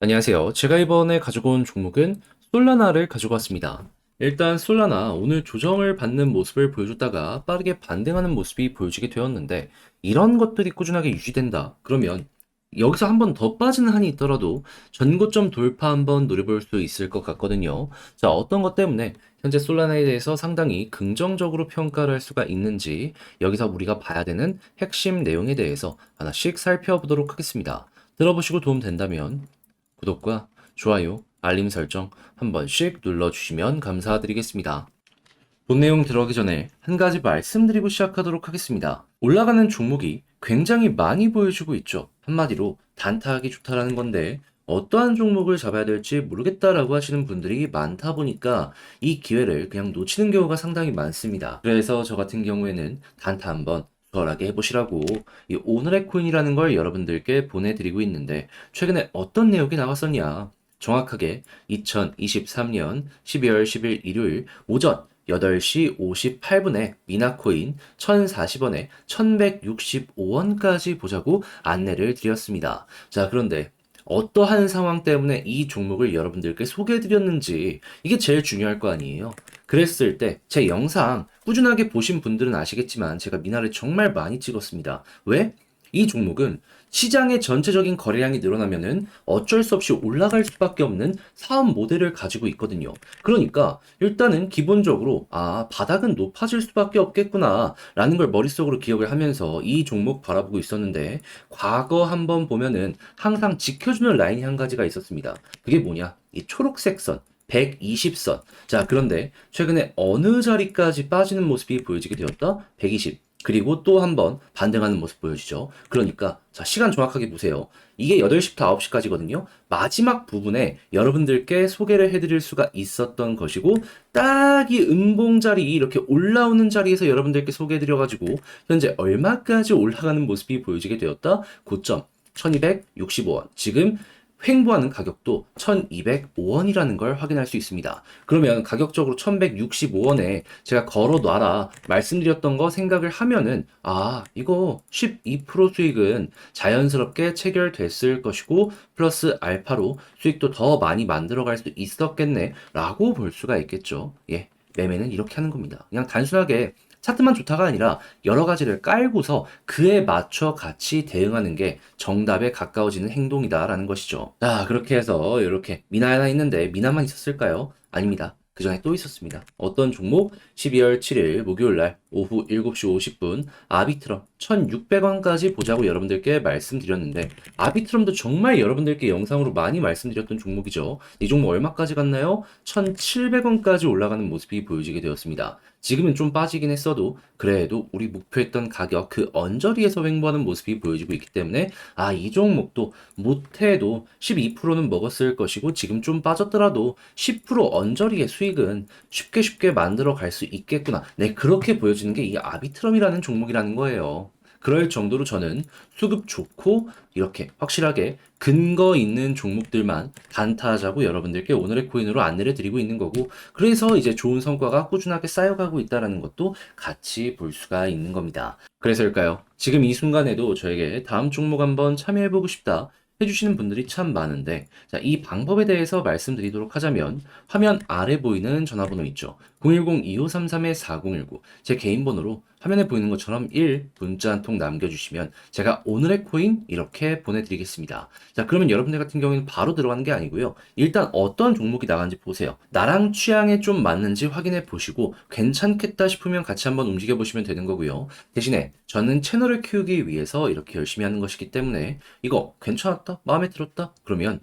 안녕하세요. 제가 이번에 가지고 온 종목은 솔라나를 가지고 왔습니다. 일단 솔라나 오늘 조정을 받는 모습을 보여줬다가 빠르게 반등하는 모습이 보여지게 되었는데 이런 것들이 꾸준하게 유지된다. 그러면 여기서 한 번 더 빠지는 한이 있더라도 전고점 돌파 한번 노려볼 수 있을 것 같거든요. 자, 어떤 것 때문에 현재 솔라나에 대해서 상당히 긍정적으로 평가를 할 수가 있는지 여기서 우리가 봐야 되는 핵심 내용에 대해서 하나씩 살펴보도록 하겠습니다. 들어보시고 도움 된다면 구독과 좋아요, 알림 설정 한 번씩 눌러주시면 감사드리겠습니다. 본 내용 들어가기 전에 한 가지 말씀드리고 시작하도록 하겠습니다. 올라가는 종목이 굉장히 많이 보여주고 있죠. 한마디로 단타하기 좋다라는 건데 어떠한 종목을 잡아야 될지 모르겠다라고 하시는 분들이 많다 보니까 이 기회를 그냥 놓치는 경우가 상당히 많습니다. 그래서 저 같은 경우에는 단타 한번 수월하게 해보시라고 이 오늘의 코인이라는 걸 여러분들께 보내드리고 있는데 최근에 어떤 내용이 나왔었냐? 정확하게 2023년 12월 10일 일요일 오전 8시 58분에 미나코인 1040원에 1165원까지 보자고 안내를 드렸습니다. 자, 그런데 어떠한 상황 때문에 이 종목을 여러분들께 소개해드렸는지 이게 제일 중요할 거 아니에요. 그랬을 때 제 영상 꾸준하게 보신 분들은 아시겠지만 제가 미나를 정말 많이 찍었습니다. 왜? 이 종목은 시장의 전체적인 거래량이 늘어나면은 어쩔 수 없이 올라갈 수밖에 없는 사업 모델을 가지고 있거든요. 그러니까 일단은 기본적으로 아, 바닥은 높아질 수밖에 없겠구나 라는 걸 머릿속으로 기억을 하면서 이 종목 바라보고 있었는데 과거 한번 보면은 항상 지켜주는 라인이 한 가지가 있었습니다. 그게 뭐냐? 이 초록색 선. 120선. 자, 그런데 최근에 어느 자리까지 빠지는 모습이 보여지게 되었다? 120. 그리고 또 한 번 반등하는 모습 보여지죠. 그러니까, 자, 시간 정확하게 보세요. 이게 8시부터 9시까지거든요. 마지막 부분에 여러분들께 소개를 해드릴 수가 있었던 것이고, 딱 이 음봉 자리, 이렇게 올라오는 자리에서 여러분들께 소개해드려가지고, 현재 얼마까지 올라가는 모습이 보여지게 되었다? 고점 1265원. 지금 횡보하는 가격도 1205원이라는 걸 확인할 수 있습니다. 그러면 가격적으로 1165원에 제가 걸어 놔라 말씀드렸던 거 생각을 하면은 아, 이거 12% 수익은 자연스럽게 체결됐을 것이고 플러스 알파로 수익도 더 많이 만들어 갈 수 있었겠네 라고 볼 수가 있겠죠. 예. 매매는 이렇게 하는 겁니다. 그냥 단순하게 차트만 좋다가 아니라 여러 가지를 깔고서 그에 맞춰 같이 대응하는 게 정답에 가까워지는 행동이다라는 것이죠. 자, 그렇게 해서 이렇게 미나 하나 있는데 미나만 있었을까요? 아닙니다. 그 전에 또 있었습니다. 어떤 종목? 12월 7일 목요일 날 오후 7시 50분 아비트럼 1,600원까지 보자고 여러분들께 말씀드렸는데 아비트럼도 정말 여러분들께 영상으로 많이 말씀드렸던 종목이죠. 이 종목 얼마까지 갔나요? 1,700원까지 올라가는 모습이 보여지게 되었습니다. 지금은 좀 빠지긴 했어도 그래도 우리 목표했던 가격 그 언저리에서 횡보하는 모습이 보여지고 있기 때문에 아 이 종목도 못해도 12%는 먹었을 것이고 지금 좀 빠졌더라도 10% 언저리의 수익은 쉽게 쉽게 만들어 갈 수 있겠구나. 네 그렇게 보여지는 게 이 아비트럼이라는 종목이라는 거예요. 그럴 정도로 저는 수급 좋고 이렇게 확실하게 근거 있는 종목들만 단타하자고 여러분들께 오늘의 코인으로 안내를 드리고 있는 거고 그래서 이제 좋은 성과가 꾸준하게 쌓여가고 있다는 것도 같이 볼 수가 있는 겁니다. 그래서일까요? 지금 이 순간에도 저에게 다음 종목 한번 참여해보고 싶다. 해주시는 분들이 참 많은데, 자, 이 방법에 대해서 말씀드리도록 하자면, 화면 아래 보이는 전화번호 있죠. 010-2533-4019. 제 개인 번호로 화면에 보이는 것처럼 1 문자 한 통 남겨주시면 제가 오늘의 코인 이렇게 보내드리겠습니다. 자, 그러면 여러분들 같은 경우에는 바로 들어가는 게 아니고요. 일단 어떤 종목이 나간지 보세요. 나랑 취향에 좀 맞는지 확인해 보시고 괜찮겠다 싶으면 같이 한번 움직여 보시면 되는 거고요. 대신에 저는 채널을 키우기 위해서 이렇게 열심히 하는 것이기 때문에 이거 괜찮았다? 마음에 들었다? 그러면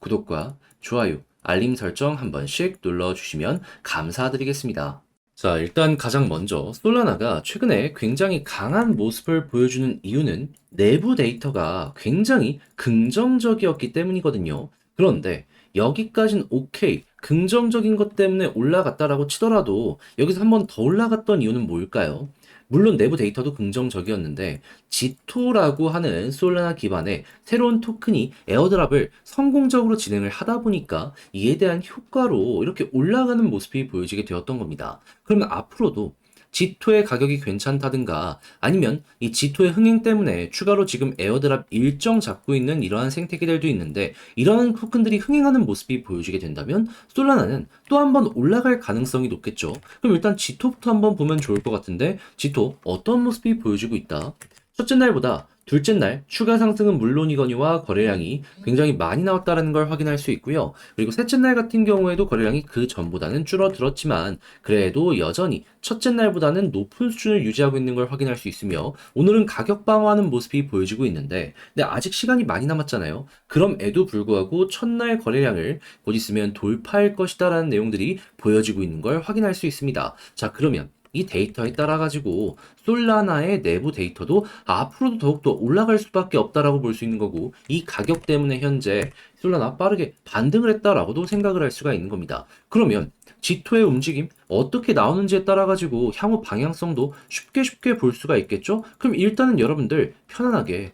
구독과 좋아요, 알림 설정 한 번씩 눌러주시면 감사드리겠습니다. 자, 일단 가장 먼저 솔라나가 최근에 굉장히 강한 모습을 보여주는 이유는 내부 데이터가 굉장히 긍정적이었기 때문이거든요. 그런데 여기까진 오케이. 긍정적인 것 때문에 올라갔다라고 치더라도 여기서 한 번 더 올라갔던 이유는 뭘까요? 물론 내부 데이터도 긍정적이었는데 G2라고 하는 솔라나 기반의 새로운 토큰이 에어드랍을 성공적으로 진행을 하다 보니까 이에 대한 효과로 이렇게 올라가는 모습이 보여지게 되었던 겁니다. 그러면 앞으로도 G2의 가격이 괜찮다든가 아니면 이 G2의 흥행 때문에 추가로 지금 에어드랍 일정 잡고 있는 이러한 생태계들도 있는데 이러한 토큰들이 흥행하는 모습이 보여지게 된다면 솔라나는 또 한번 올라갈 가능성이 높겠죠. 그럼 일단 G2부터 한번 보면 좋을 것 같은데 G2 어떤 모습이 보여지고 있다. 첫째 날보다 둘째 날 추가 상승은 물론이거니와 거래량이 굉장히 많이 나왔다는 걸 확인할 수 있고요. 그리고 셋째 날 같은 경우에도 거래량이 그 전보다는 줄어들었지만 그래도 여전히 첫째 날보다는 높은 수준을 유지하고 있는 걸 확인할 수 있으며 오늘은 가격 방어하는 모습이 보여지고 있는데 근데 아직 시간이 많이 남았잖아요. 그럼에도 불구하고 첫날 거래량을 곧 있으면 돌파할 것이다라는 내용들이 보여지고 있는 걸 확인할 수 있습니다. 자 그러면 이 데이터에 따라 가지고 솔라나의 내부 데이터도 앞으로도 더욱더 올라갈 수밖에 없다라고 볼 수 있는 거고 이 가격 때문에 현재 솔라나 빠르게 반등을 했다라고도 생각을 할 수가 있는 겁니다. 그러면 G2의 움직임 어떻게 나오는지에 따라 가지고 향후 방향성도 쉽게 쉽게 볼 수가 있겠죠? 그럼 일단은 여러분들 편안하게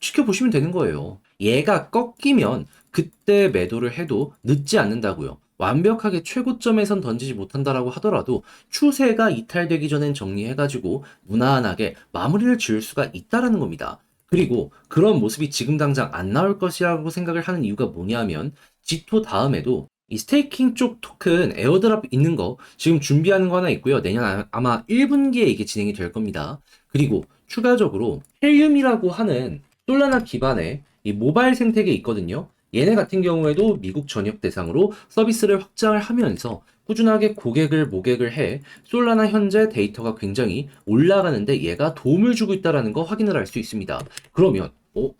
지켜보시면 되는 거예요. 얘가 꺾이면 그때 매도를 해도 늦지 않는다고요. 완벽하게 최고점에선 던지지 못한다라고 하더라도 추세가 이탈되기 전엔 정리해가지고 무난하게 마무리를 지을 수가 있다라는 겁니다. 그리고 그런 모습이 지금 당장 안 나올 것이라고 생각을 하는 이유가 뭐냐면 G2 다음에도 이 스테이킹 쪽 토큰 에어드랍 있는 거 지금 준비하는 거 하나 있고요. 내년 아- 아마 1분기에 이게 진행이 될 겁니다. 그리고 추가적으로 헬륨이라고 하는 솔라나 기반의 이 모바일 생태계 있거든요. 얘네 같은 경우에도 미국 전역 대상으로 서비스를 확장을 하면서 꾸준하게 고객을 모객을 해 솔라나 현재 데이터가 굉장히 올라가는데 얘가 도움을 주고 있다는 거 확인을 할 수 있습니다. 그러면 어?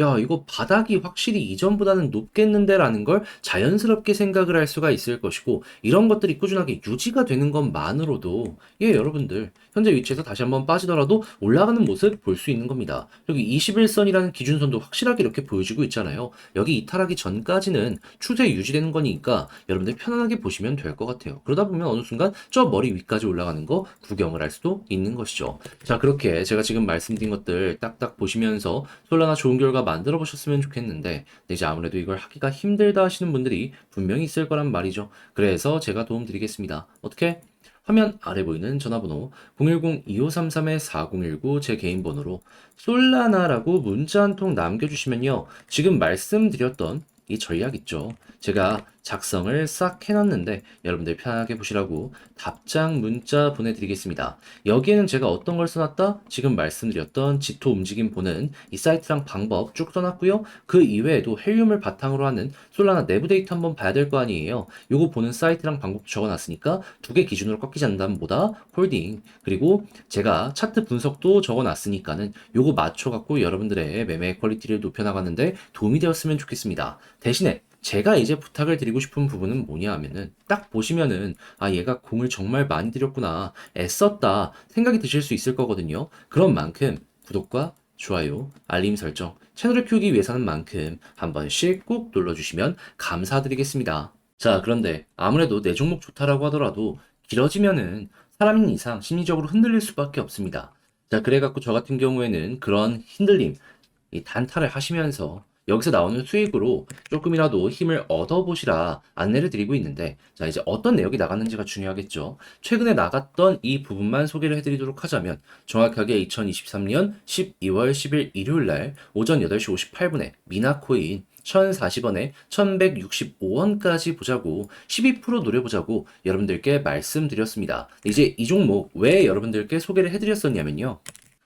야, 이거 바닥이 확실히 이전보다는 높겠는데라는 걸 자연스럽게 생각을 할 수가 있을 것이고, 이런 것들이 꾸준하게 유지가 되는 것만으로도, 예, 여러분들, 현재 위치에서 다시 한번 빠지더라도 올라가는 모습 볼 수 있는 겁니다. 여기 21선이라는 기준선도 확실하게 이렇게 보여지고 있잖아요. 여기 이탈하기 전까지는 추세 유지되는 거니까 여러분들 편안하게 보시면 될 것 같아요. 그러다 보면 어느 순간 저 머리 위까지 올라가는 거 구경을 할 수도 있는 것이죠. 자, 그렇게 제가 지금 말씀드린 것들 딱딱 보시면서 솔라나 좋은 결과 만들어 보셨으면 좋겠는데, 이제 아무래도 이걸 하기가 힘들다 하시는 분들이 분명히 있을 거란 말이죠. 그래서 제가 도움 드리겠습니다. 어떻게? 화면 아래 보이는 전화번호 010-2533-4019 제 개인 번호로 솔라나라고 문자 한 통 남겨주시면요. 지금 말씀드렸던 이 전략 있죠. 제가 작성을 싹 해놨는데 여러분들 편하게 보시라고 답장 문자 보내드리겠습니다. 여기에는 제가 어떤 걸 써놨다? 지금 말씀드렸던 지토 움직임 보는 이 사이트랑 방법 쭉 써놨고요. 그 이외에도 헬륨을 바탕으로 하는 솔라나 내부 데이터 한번 봐야 될 거 아니에요. 요거 보는 사이트랑 방법 적어놨으니까 두 개 기준으로 꺾이지 않는다면 뭐다? 홀딩. 그리고 제가 차트 분석도 적어놨으니까는 요거 맞춰갖고 여러분들의 매매 퀄리티를 높여나가는데 도움이 되었으면 좋겠습니다. 대신에 제가 이제 부탁을 드리고 싶은 부분은 뭐냐 하면은 딱 보시면은 아 얘가 공을 정말 많이 들였구나 애썼다 생각이 드실 수 있을 거거든요. 그런 만큼 구독과 좋아요, 알림 설정, 채널을 키우기 위해서는 만큼 한 번씩 꼭 눌러주시면 감사드리겠습니다. 자, 그런데 아무래도 내 종목 좋다라고 하더라도 길어지면은 사람인 이상 심리적으로 흔들릴 수밖에 없습니다. 자, 그래갖고 저 같은 경우에는 그런 흔들림, 이 단타를 하시면서 여기서 나오는 수익으로 조금이라도 힘을 얻어보시라 안내를 드리고 있는데, 자, 이제 어떤 내역이 나갔는지가 중요하겠죠. 최근에 나갔던 이 부분만 소개를 해드리도록 하자면, 정확하게 2023년 12월 10일 일요일 날 오전 8시 58분에 미나코인 1040원에 1165원까지 보자고 12% 노려보자고 여러분들께 말씀드렸습니다. 이제 이 종목 왜 여러분들께 소개를 해드렸었냐면요.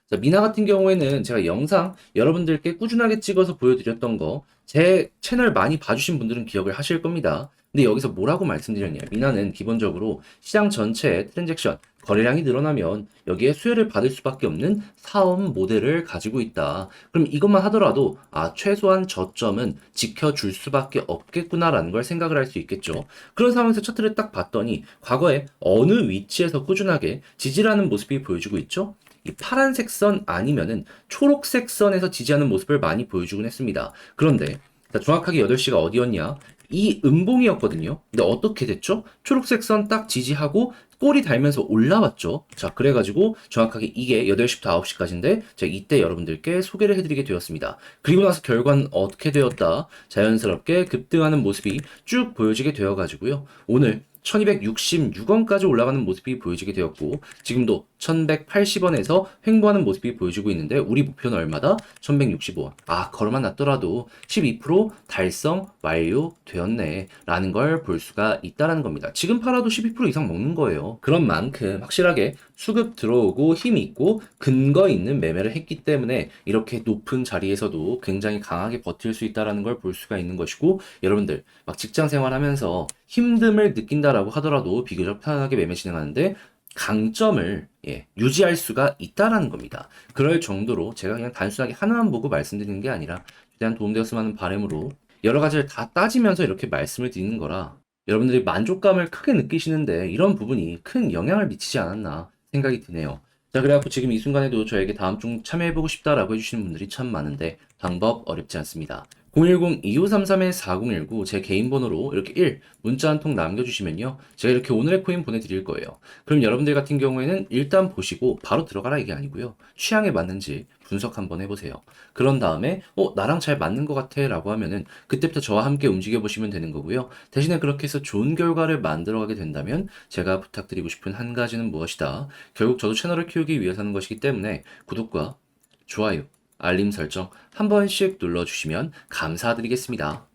자, 미나 같은 경우에는 제가 영상 여러분들께 꾸준하게 찍어서 보여드렸던 거, 제 채널 많이 봐주신 분들은 기억을 하실 겁니다. 근데 여기서 뭐라고 말씀드렸냐. 미나는 기본적으로 시장 전체의 트랜잭션, 거래량이 늘어나면 여기에 수혜를 받을 수밖에 없는 사업 모델을 가지고 있다. 그럼 이것만 하더라도, 아, 최소한 저점은 지켜줄 수밖에 없겠구나라는 걸 생각을 할 수 있겠죠. 그런 상황에서 차트를 딱 봤더니, 과거에 어느 위치에서 꾸준하게 지지라는 모습이 보여주고 있죠? 이 파란색 선 아니면은 초록색 선에서 지지하는 모습을 많이 보여주곤 했습니다. 그런데 자, 정확하게 8시가 어디였냐? 이 음봉이었거든요. 근데 어떻게 됐죠? 초록색 선 딱 지지하고 꼬리 달면서 올라왔죠. 자, 그래가지고 정확하게 이게 8시부터 9시까지인데 제가 이때 여러분들께 소개를 해드리게 되었습니다. 그리고 나서 결과는 어떻게 되었다? 자연스럽게 급등하는 모습이 쭉 보여지게 되어가지고요. 오늘 1266원까지 올라가는 모습이 보여지게 되었고 지금도 1180원에서 횡보하는 모습이 보여지고 있는데 우리 목표는 얼마다? 1165원. 아, 걸어만 놨더라도 12% 달성 완료되었네 라는 걸 볼 수가 있다라는 겁니다. 지금 팔아도 12% 이상 먹는 거예요. 그런 만큼 확실하게 수급 들어오고 힘 있고 근거 있는 매매를 했기 때문에 이렇게 높은 자리에서도 굉장히 강하게 버틸 수 있다라는 걸 볼 수가 있는 것이고 여러분들 막 직장 생활하면서 힘듦을 느낀다라고 하더라도 비교적 편하게 매매 진행하는데 강점을 예, 유지할 수가 있다라는 겁니다. 그럴 정도로 제가 그냥 단순하게 하나만 보고 말씀드리는 게 아니라 최대한 도움되었으면 하는 바람으로 여러 가지를 다 따지면서 이렇게 말씀을 드리는 거라 여러분들이 만족감을 크게 느끼시는데 이런 부분이 큰 영향을 미치지 않았나 생각이 드네요. 자, 그래갖고 지금 이 순간에도 저에게 다음 중 참여해보고 싶다라고 해주시는 분들이 참 많은데 방법 어렵지 않습니다. 010-2533-4019 제 개인 번호로 이렇게 1 문자 한 통 남겨주시면요. 제가 이렇게 오늘의 코인 보내드릴 거예요. 그럼 여러분들 같은 경우에는 일단 보시고 바로 들어가라 이게 아니고요. 취향에 맞는지 분석 한번 해보세요. 그런 다음에 어 나랑 잘 맞는 것 같아 라고 하면은 그때부터 저와 함께 움직여 보시면 되는 거고요. 대신에 그렇게 해서 좋은 결과를 만들어가게 된다면 제가 부탁드리고 싶은 한 가지는 무엇이다. 결국 저도 채널을 키우기 위해서 하는 것이기 때문에 구독과 좋아요, 알림 설정 한 번씩 눌러주시면 감사드리겠습니다.